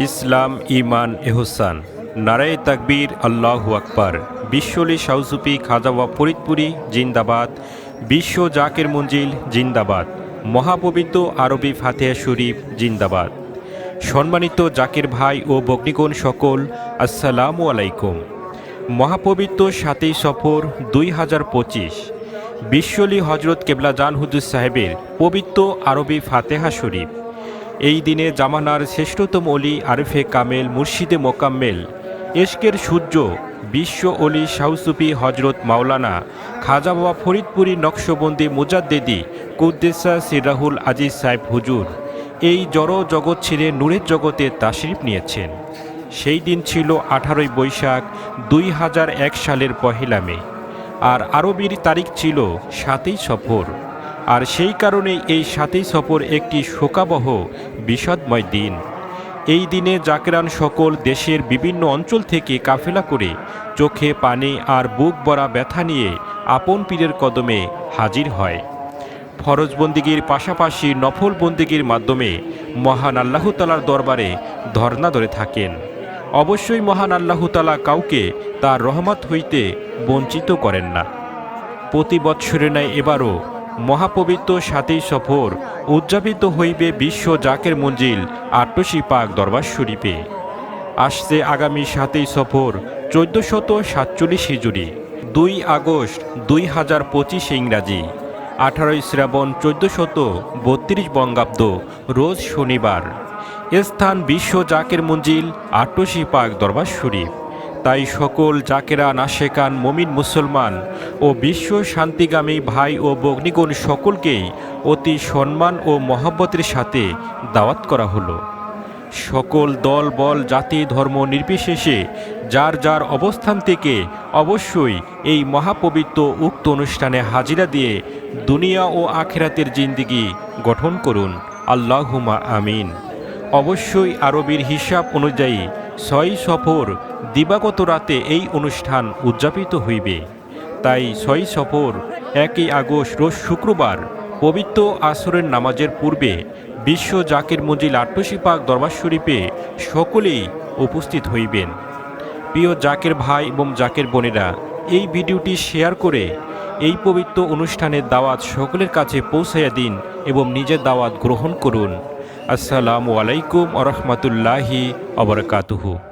ইসলাম ইমান এহসান। নারায়ে তাকবীর, আল্লাহ আকবার। বিশ্বলি শাউসুফি খাজাওয়া, ফরিদপুরি, জিন্দাবাদ। বিশ্ব জাকের মঞ্জিল, জিন্দাবাদ। মহাপবিত্র আরবি ফাতেহা শরীফ, জিন্দাবাদ। সম্মানিত জাকের ভাই ও বগ্নিগণ সকল, আসসালামু আলাইকুম। মহাপবিত্র সাতই সফর, দুই হাজার পঁচিশ। বিশ্বলি হজরত কেবলা জান হুজুর সাহেবের পবিত্র আরবি ফাতেহা শরীফ। এই দিনে জামানার শ্রেষ্ঠতম অলি আরফে কামেল মুর্শিদে মোকাম্মেল, এশকের সূর্য, বিশ্ব অলি শাউসুফি হজরত মাওলানা খাজা বাবা ফরিদপুরি নকশবন্দি মুজাদ্দেদি কুদ্দেসা সিরাহুল আজিজ সাহেব হুজুর, এই জড় জগৎ ছেড়ে নূরের জগতে তাশরিফ নিয়েছেন। সেই দিন ছিল আঠারোই বৈশাখ দুই হাজার এক সালের পহেলা মে, আর আরবির তারিখ ছিল সাতই সফর। আর সেই কারণে এই সাতই সফর একটি শোকাবহ, বিষাদময় দিন। এই দিনে জাকেরান সকল দেশের বিভিন্ন অঞ্চল থেকে কাফেলা করে চোখে পানি আর বুক ভরা ব্যথা নিয়ে আপন পীরের কদমে হাজির হয়। ফরজ বন্দিগির পাশাপাশি নফল বন্দিগির মাধ্যমে মহান আল্লাহতালার দরবারে ধর্ণা ধরে থাকেন। অবশ্যই মহান আল্লাহতালা কাউকে তার রহমত হইতে বঞ্চিত করেন না। প্রতি বৎসরের ন্যায় এবারও মহাপবিত্র সাতই সফর উদযাপিত হইবে বিশ্ব জাকের মঞ্জিল আট্টসি পাক দরবার শরীফে। আসছে আগামী সাতই সফর চোদ্দশত সাতচল্লিশ হিজুরি দুই আগস্ট দুই হাজার পঁচিশ ইংরাজি, আঠারোই শ্রাবণ চোদ্দশত বত্রিশ বঙ্গাব্দ, রোজ শনিবার। স্থান বিশ্ব জাকের মঞ্জিল আট্টসি পাক দরবার শরীফ। তাই সকল জাকেরা, নাশেকান, মমিন, মুসলমান ও বিশ্ব শান্তিগামী ভাই ও বগ্নিগণ সকলকেই অতি সম্মান ও মহাব্বতের সাথে দাওয়াত করা হলো। সকল দল, বল, জাতি, ধর্ম নির্বিশেষে যার যার অবস্থান থেকে অবশ্যই এই মহাপবিত্র উক্ত অনুষ্ঠানে হাজিরা দিয়ে দুনিয়া ও আখেরাতের জিন্দিগি গঠন করুন। আল্লাহুমা আমিন। অবশ্যই আরবির হিসাব অনুযায়ী ছয় সফর দিবাগত রাতে এই অনুষ্ঠান উদযাপিত হইবে। তাই ছয় সফর, একই আগস্ট রোজ শুক্রবার পবিত্র আসরের নামাজের পূর্বে বিশ্ব জাকের মঞ্জিল পাক দরবার শরীফে সকলেই উপস্থিত হইবেন। প্রিয় জাকের ভাই এবং জাকের বোনেরা, এই ভিডিওটি শেয়ার করে এই পবিত্র অনুষ্ঠানের দাওয়াত সকলের কাছে পৌঁছাইয়া দিন এবং নিজের দাওয়াত গ্রহণ করুন। আসসালামু আলাইকুম আ রহমতুল্লাহি অবরকাতুহু